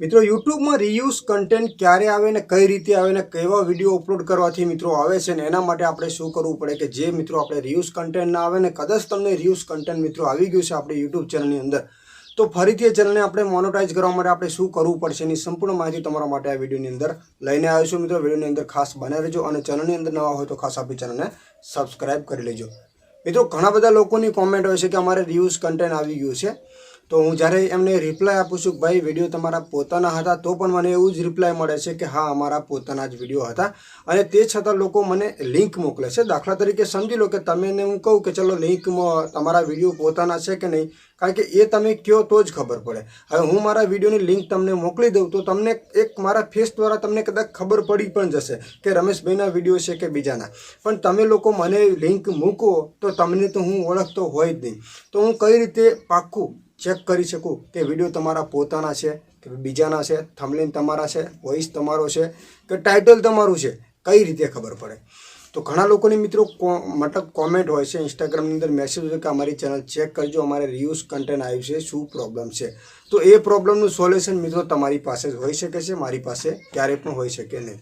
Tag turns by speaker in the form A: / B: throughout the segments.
A: મિત્રો યુટ્યુબમાં reuse content ક્યારે આવે ને કઈ રીતે આવે ને કેવા વીડિયો અપલોડ કરવાથી મિત્રો આવે છે ને એના માટે આપણે શું કરવું પડે કે જે મિત્રો આપણે રિયુઝ કન્ટેન્ટ ના આવે ને કદાચ તમને રિયુઝ કન્ટેન્ટ મિત્રો આવી ગયું છે આપણે યુટ્યુબ ચેનલની અંદર, તો ફરીથી એ ચેનલને આપણે મોનોટાઈઝ કરવા માટે આપણે શું કરવું પડશે એની સંપૂર્ણ માહિતી તમારા માટે આ વિડીયોની અંદર લઈને આવ્યો છું મિત્રો. વિડીયોની અંદર ખાસ બને રહેજો અને ચેનલની અંદર નવા હોય તો ખાસ આપણી ચેનલને સબસ્ક્રાઇબ કરી લેજો. મિત્રો, ઘણા બધા લોકોની કોમેન્ટ હોય છે કે અમારે રિયુઝ કન્ટેન્ટ આવી ગયું છે. તો હું જ્યારે એમને રિપ્લાય આપું છું કે ભાઈ વીડિયો તમારા પોતાના હતા, તો પણ મને એવું જ રિપ્લાય મળે છે કે, હા, અમારા પોતાના જ વીડિયો હતા. અને તે છતાં લોકો મને લિંક મોકલે છે. દાખલા તરીકે સમજી લો કે તમે હું કહું કે, ચલો લિંકમાં તમારા વીડિયો પોતાના છે કે નહીં? કારણ કે એ તમે કહો તો જ ખબર પડે. હવે હું મારા વિડીયોની લિંક તમને મોકલી દઉં તો તમને એક મારા ફેસ દ્વારા તમને કદાચ ખબર પડી પણ જશે કે રમેશભાઈના વીડિયો છે કે બીજાના. પણ તમે લોકો મને લિંક મૂકો તો તમને તો હું ઓળખતો હોય જ નહીં. તો હું કઈ રીતે પાક્કું ચેક કરી શકું કે વીડિયો તમારા પોતાના છે, કે બીજાના છે થમલેન તમારા છે વોઇસ તમારો છે, કે ટાઇટલ તમારું છે, કઈ રીતે ખબર પડે? તો ઘણા લોકોની મિત્રો મતલબ કોમેન્ટ હોય છે ઇન્સ્ટાગ્રામની અંદર મેસેજ હોય કે અમારી ચેનલ ચેક કરજો, અમારે રિયુઝ કન્ટેન્ટ આવ્યું છે, શું પ્રોબ્લેમ છે? તો એ પ્રોબ્લેમનું સોલ્યુશન મિત્રો તમારી પાસે હોઈ શકે છે, મારી પાસે ક્યારે પણ હોઈ શકે નહીં.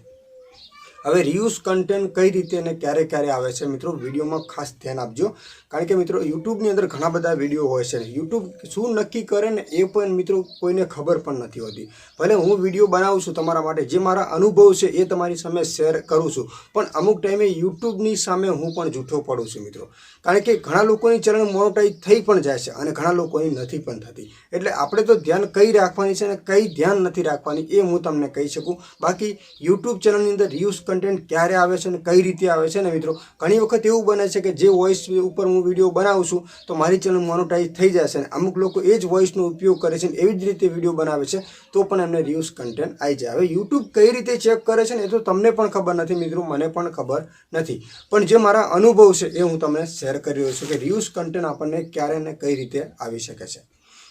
A: હવે રિયુઝ કન્ટેન્ટ કઈ રીતે અને ક્યારે ક્યારે આવે છે મિત્રો? વિડીયોમાં ખાસ ધ્યાન આપજો. કારણ કે મિત્રો યુટ્યુબની અંદર ઘણા બધા વીડિયો હોય છે. યુટ્યુબ શું નક્કી કરે ને એ પણ મિત્રો કોઈને ખબર પણ નથી હોતી. ભલે હું વીડિયો બનાવું છું તમારા માટે, જે મારા અનુભવ છે એ તમારી સામે શેર કરું છું. પણ અમુક ટાઈમે યુટ્યુબની સામે હું પણ જૂઠો પડું છું મિત્રો. કારણ કે ઘણા લોકોની ચેનલ મોનોટાઈઝ થઈ પણ જાય છે અને ઘણા લોકોની નથી પણ થતી. એટલે આપણે તો ધ્યાન કઈ રાખવાની છે અને કઈ ધ્યાન નથી રાખવાની એ હું તમને કહી શકું. બાકી યુટ્યુબ ચેનલની અંદર રિયુઝ કન્ટેન્ટ ક્યારે આવે છે અને કઈ રીતે આવે છે ને મિત્રો? ઘણી વખત એવું બને છે કે જે વોઇસ ઉપર હું વીડિયો બનાવું છું, તો મારી ચેનલ મોનોટાઈઝ થઈ જશે અને અમુક લોકો એ જ વોઇસનો ઉપયોગ કરે છે ને એવી જ રીતે વીડિયો બનાવે છે, તો પણ એમને રિયુઝ કન્ટેન્ટ આવી જાય. હવે યુટ્યુબ કઈ રીતે ચેક કરે છે ને એ તો તમને પણ ખબર નથી મિત્રો, મને પણ ખબર નથી. પણ જે મારા અનુભવ છે એ હું તમને શેર કરી રહ્યો છું કે રિયુઝ કન્ટેન્ટ આપણને ક્યારે ને કઈ રીતે આવી શકે છે.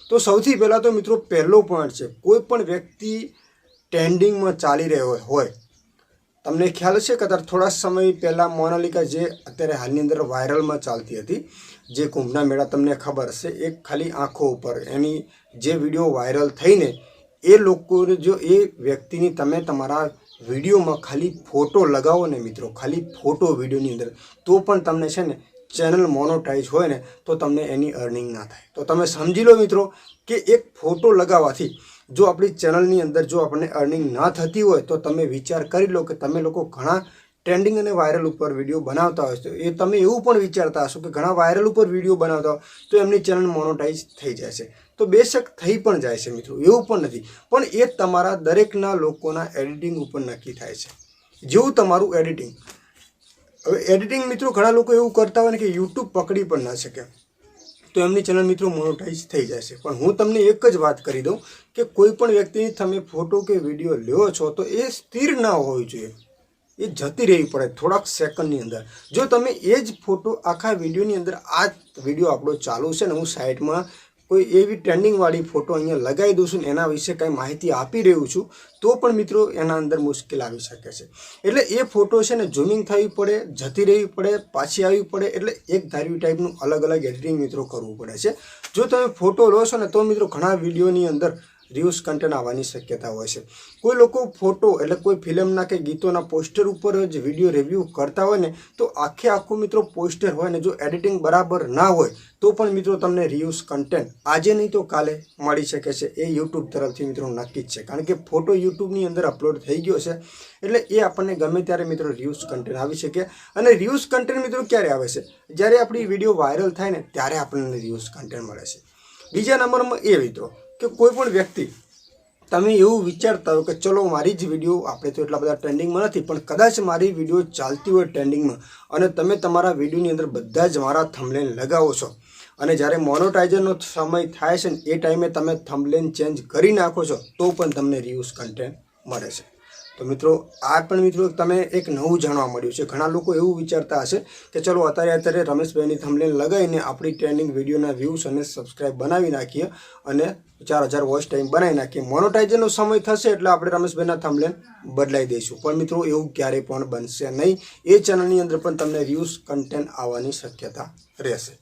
A: તો સૌથી પહેલાં તો મિત્રો પહેલો પોઈન્ટ છે, કોઈ પણ વ્યક્તિ ટ્રેન્ડિંગમાં ચાલી રહ્યો હોય તમને ખ્યાલ છે કે થોડા સમય પહેલાં મોનાલિકા જે અત્યારે હાલની અંદર વાયરલમાં ચાલતી હતી, જે કુંભના મેળા તમને ખબર હશે, એક ખાલી આંખો ઉપર એની જે વીડિયો વાયરલ થઈને, એ લોકો જો એ વ્યક્તિની તમે તમારા વિડીયોમાં ખાલી ફોટો લગાવો ને મિત્રો, ખાલી ફોટો વિડીયોની અંદર, તો પણ તમને છે ને ચેનલ મોનોટાઈઝ હોય ને, તો તમને એની અર્નિંગ ના થાય. તો તમે સમજી લો મિત્રો કે એક ફોટો લગાવવાથી જો આપણી ચેનલની અંદર જો આપણને અર્નિંગ ના થતી હોય તો તમે વિચાર કરી લો કે તમે લોકો ઘણા ટ્રેન્ડિંગ અને વાયરલ ઉપર વીડિયો બનાવતા હોય તો એ તમે એવું પણ વિચારતા હશો કે ઘણા વાયરલ ઉપર વીડિયો બનાવતા હોય તો એમની ચેનલ મોનોટાઈઝ થઈ જાય છે. તો બેશક થઈ પણ જાય છે મિત્રો, એવું પણ નથી. પણ એ તમારા દરેકના લોકોના એડિટિંગ ઉપર નક્કી થાય છે. જેવું તમારું એડિટિંગ હવે એડિટિંગ મિત્રો ઘણા લોકો એવું કરતા હોય ને કે યુટ્યુબ પકડી પણ ના શકે. તો એમની ચેનલ મિત્રો મોનોટાઈઝ થઈ જશે. પણ હું તમને એક જ વાત કરી દઉં કે કોઈ પણ વ્યક્તિની તમે ફોટો કે વીડિયો લ્યો છો તો એ સ્થિર ના હોવી જોઈએ. એ જતી રહેવી પડે થોડાક સેકન્ડની અંદર. જો તમે એ જ ફોટો આખા વિડીયોની અંદર આ વીડિયો આપણો ચાલુ છે ને હું સાઈડમાં કોઈ એવી ટ્રેન્ડિંગવાળી ફોટો અહીંયા લગાવી દઉં છું એના વિશે કંઈ માહિતી આપી રહ્યું છું, તો પણ મિત્રો એના અંદર મુશ્કેલ આવી શકે છે. એટલે એ ફોટો છે ને ઝૂમિંગ થવી પડે, જતી રહેવી પડે, પાછી આવવી પડે, એટલે એક ધાર્યું ટાઈપનું અલગ અલગ એડિટિંગ મિત્રો કરવું પડે છે. જો તમે ફોટો લો છો ને તો મિત્રો ઘણા વિડીયોની અંદર રિવ્યુઝ કન્ટેન્ટ આવવાની શક્યતા હોય છે. કોઈ લોકો ફોટો એટલે કોઈ ફિલ્મના કે ગીતોના પોસ્ટર ઉપર જ વીડિયો રિવ્યૂ કરતા હોય ને, તો આખે આખું મિત્રો પોસ્ટર હોય ને, જો એડિટિંગ બરાબર ના હોય, તો પણ મિત્રો તમને રિવ્યુઝ કન્ટેન્ટ આજે નહીં તો કાલે મળી શકે છે. એ યુટ્યુબ તરફથી મિત્રો નક્કી જ છે. કારણ કે ફોટો યુટ્યુબની અંદર અપલોડ થઈ ગયો છે, એટલે એ આપણને ગમે ત્યારે મિત્રો રિવ્યુઝ કન્ટેન્ટ આવી શકે. અને રિવ્યુઝ કન્ટેન્ટ મિત્રો ક્યારે આવે છે? જ્યારે આપણી વીડિયો વાયરલ થાય ને, ત્યારે આપણને રિવ્યુઝ કન્ટેન્ટ મળે છે. બીજા નંબરમાં એ મિત્રો કે કોઈ પણ વ્યક્તિ તમે એવું વિચારતા હો કે ચલો મારી જ વીડિયો આપણે તો એટલા બધા ટ્રેન્ડિંગમાં નથી, પણ કદાચ મારી વીડિયો ચાલતી હોય ટ્રેન્ડિંગમાં અને તમે તમારા વિડીયોની અંદર બધા જ મારા થંબલેન લગાવો છો. અને જ્યારે મોનોટાઇઝરનો સમય થાય છે ને એ ટાઈમે તમે થંબલેન ચેન્જ કરી નાખો છો, તો પણ તમને રિયુઝ કન્ટેન્ટ મળે છે. તો મિત્રો, આ પણ મિત્રો તમે એક નવું જાણવા મળ્યું છે. ઘણા લોકો એવું વિચારતા હશે કે ચલો, અત્યારે અત્યારે રમેશભાઈની થંબલેન લગાવીને આપણી ટ્રેન્ડિંગ વિડીયોના વ્યૂઝ અને સબસ્ક્રાઇબ બનાવી નાખીએ અને ચાર હજાર વોચ ટાઈમ બનાવી નાખીએ. મોનોટાઇઝરનો સમય થશે એટલે આપણે રમેશભાઈના થંબલેન બદલાઈ દઈશું. પણ મિત્રો, એવું ક્યારેય પણ બનશે નહીં. એ ચેનલની અંદર પણ તમને વ્યૂઝ કન્ટેન્ટ આવવાની શક્યતા રહેશે.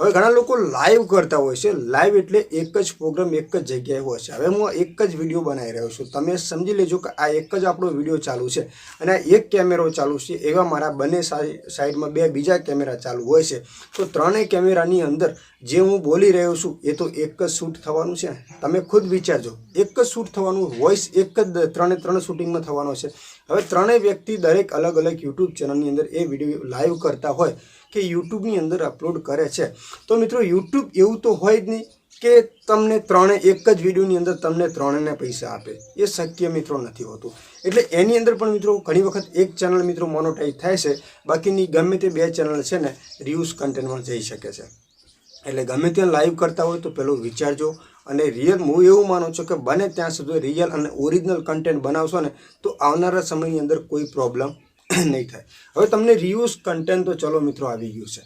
A: હવે ઘણા લોકો લાઈવ કરતા હોય છે. લાઈવ એટલે એક જ પ્રોગ્રામ એક જ જગ્યાએ હોય છે. હવે હું એક જ વીડિયો બનાવી રહ્યો છું. તમે સમજી લેજો કે આ એક જ આપણો વીડિયો ચાલુ છે અને આ એક કેમેરો ચાલુ છે એવા મારા બંને સાઈ- સાઈડમાં બે બીજા કેમેરા ચાલુ હોય છે. તો ત્રણેય કેમેરાની અંદર જે હું બોલી રહ્યો છું, એ તો એક જ શૂટ થવાનું છે. તમે ખુદ વિચારજો, એક જ શૂટ થવાનું વોઇસ એક જ ત્રણે ત્રણ શૂટિંગમાં થવાનો છે. હવે ત્રણેય વ્યક્તિ દરેક અલગ અલગ યુટ્યુબ ચેનલની અંદર એ વીડિયો લાઈવ કરતા હોય કે યુટ્યુબની અંદર અપલોડ કરે છે. તો મિત્રો યુટ્યુબ એવું તો હોય જ નહીં કે તમને ત્રણે એક જ વિડીયોની અંદર તમને ત્રણેને પૈસા આપે. એ શક્ય મિત્રો નથી હોતું. એટલે એની અંદર પણ મિત્રો, ઘણી વખત એક ચેનલ મિત્રો મોનોટાઈઝ થાય છે. બાકીની ગમે તે બે ચેનલ છે ને રિયુઝ કન્ટેન્ટમાં જઈ શકે છે. એટલે ગમે ત્યાં લાઈવ કરતા હોય તો પેલું વિચારજો. અને રિયલ હું એવું માનું છું કે બને ત્યાં સુધી રિયલ અને ઓરિજિનલ કન્ટેન્ટ બનાવશો ને, તો આવનારા સમયની અંદર કોઈ પ્રોબ્લેમ નહીં થાય. હવે તમને રિયુઝ કન્ટેન્ટ તો ચલો મિત્રો આવી ગયું છે.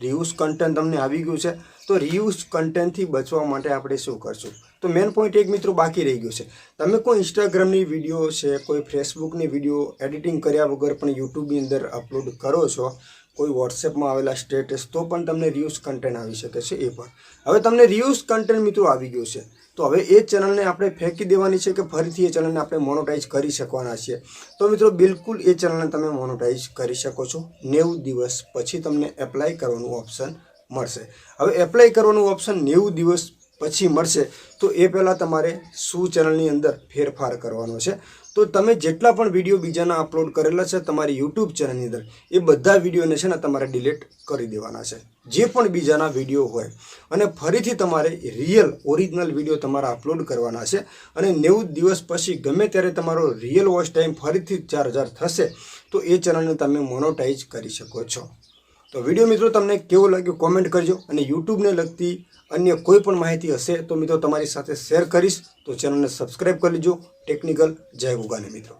A: રિયુઝ કન્ટેન્ટ તમને આવી ગયું છે. તો રિયુઝ કન્ટેન્ટથી બચવા માટે આપણે શું કરશું? તો મેન પોઈન્ટ એક મિત્રો બાકી રહી ગયું છે. તમે કોઈ ઇન્સ્ટાગ્રામની વીડિયો છે, કોઈ ફેસબુકની વીડિયો એડિટિંગ કર્યા વગર પણ યુટ્યુબની અંદર અપલોડ કરો છો કોઈ વોટ્સએપમાં આવેલા સ્ટેટસ તો પણ તમને રિયુઝ કન્ટેન્ટ આવી શકે છે એ પણ. હવે તમને રિયુઝ કન્ટેન્ટ મિત્રો આવી ગયું છે. તો હવે એ ચેનલને આપણે ફેંકી દેવાની છે કે ફરીથી એ ચેનલને આપણે મોનોટાઈઝ કરી શકવાના છીએ. તો મિત્રો બિલકુલ એ ચેનલને તમે મોનોટાઈઝ કરી શકો છો. નેવું દિવસ પછી તમને એપ્લાય કરવાનું ઓપ્શન મળશે. હવે એપ્લાય કરવાનું ઓપ્શન નેવું દિવસ પછી મળશે તો એ પહેલાં તમારે શું ચેનલની અંદર ફેરફાર કરવાનો છે? તો તમે જેટલા પણ વીડિયો બીજાના અપલોડ કરેલા છે તમારી યુટ્યુબ ચેનલની અંદર, એ બધા વિડીયોને છે ને તમારે ડિલીટ કરી દેવાના છે. જે પણ બીજાના વીડિયો હોય, અને ફરીથી તમારે રિયલ ઓરિજિનલ વીડિયો તમારા અપલોડ કરવાના છે, અને નેવું દિવસ પછી ગમે ત્યારે તમારો રિયલ વોચ ટાઈમ ફરીથી ચાર હજાર થશે, તો એ ચેનલને તમે મોનોટાઈઝ કરી શકો છો. તો વીડિયો મિત્રો તમને કેવો લાગ્યો કોમેન્ટ કરજો અને યુટ્યુબને લગતી અન્ય કોઈ પણ માહિતી હશે તો મિત્રો તમારી સાથે શેર કરીશ તો ચેનલને સબસ્ક્રાઈબ કરી લેજો. ટેકનિકલ જય ગુગાને મિત્રો.